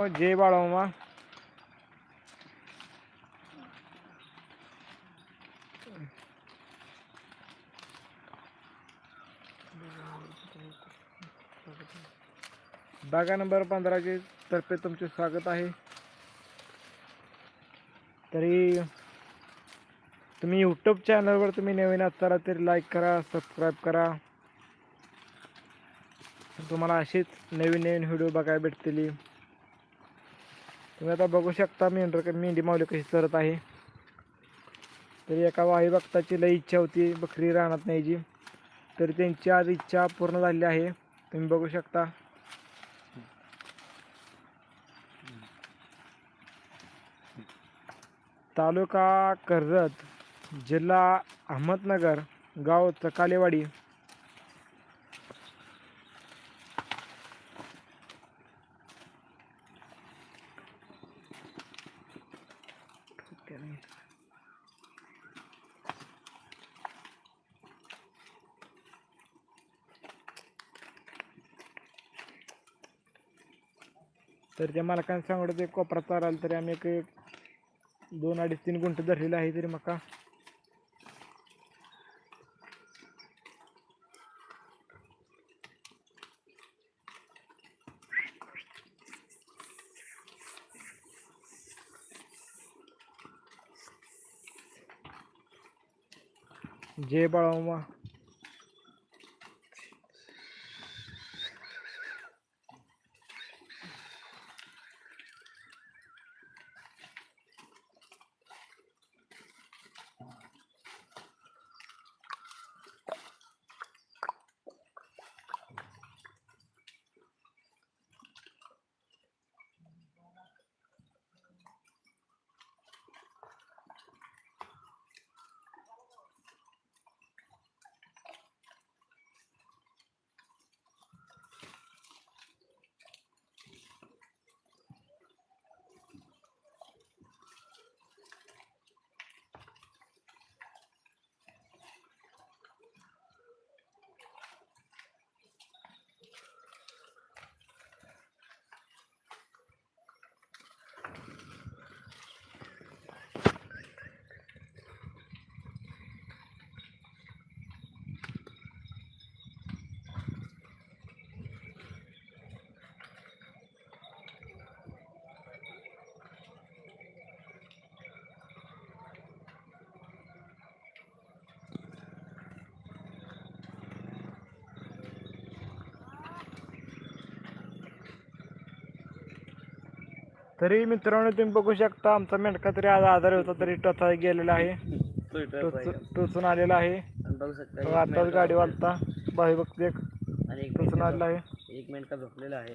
जय बाळामा बागा नंबर पंधराचे तर्फे तुमचे स्वागत आहे तरी तुम्ही यूट्यूब चॅनलवर तुम्ही नवीन असताना तरी लाईक करा सबस्क्राईब करा तुम्हाला असेच नवीन नवीन व्हिडिओ बघायला भेटतील तुम्ही आता बघू शकता मेंढर मेंढी माऊली कशी चरत आहे. तरी एका वाई भक्ताची लई इच्छा होती बकरी राहणार नाही जी तर त्यांची आज इच्छा पूर्ण झाली आहे. तुम्ही बघू शकता. तालुका कर्जत जिल्हा अहमदनगर गाव चकालेवाडी. तर त्या मालकाने सांगत ते कोपरा चाराल तरी आम्ही एक दोन अडीच तीन गुंठ धरलेलं आहे तरी मका. जय बाळामा. तरी मित्रांनो तुम्ही बघू शकता आमचा मेंढका तरी आज आजारी होता तरी टोचा गेलेला आहे टोच- टोचून आलेला आहे बघू शकता तो एक आताच मेंढका गाडी वालता बाई बघते एक आणि एक टोचून आलेला आहे मेंढका- एक मेंढका झोपलेला आहे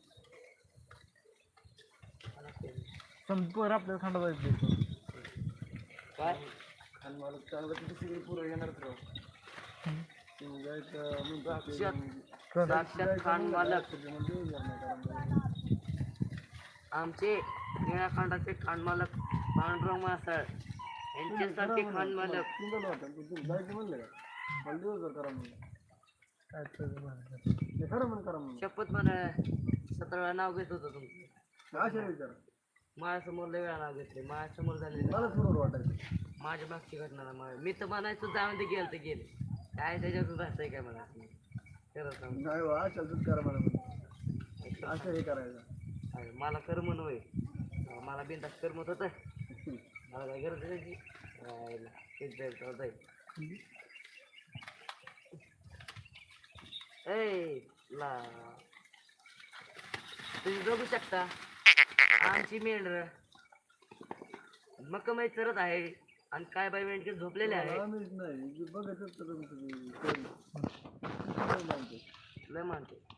संपूर आपल्याला थंड जायचं काय? साक्षात खान मालक. आमचे निळाखंडाचे खान मालक पांडुरंग मासाळ यांच्यासारखे खान मालक. काय तर शपथ म्हणा सतरा वेळा नाव घेत होतं तुमचं. माझ्यासमोर लय वेळा नाव घेतले माझ्यासमोर झाले माझ्या मागची घटना माझ्या मी तर म्हणायचं जाऊन ते गेलं ते गेले. काय त्याच्यातून राहतंय काय मला खरं सांग. अरे मला करमन होय मला बिंदास करमत होतं मला काय गरज. तेच जाईल तेव्हा जाईल ए ला. तुम्ही बघू शकता. आमची मेंढर. मक्का माहीत चरत आहे. आणि काय बाई मेंढके झोपलेले आहे लय मानते.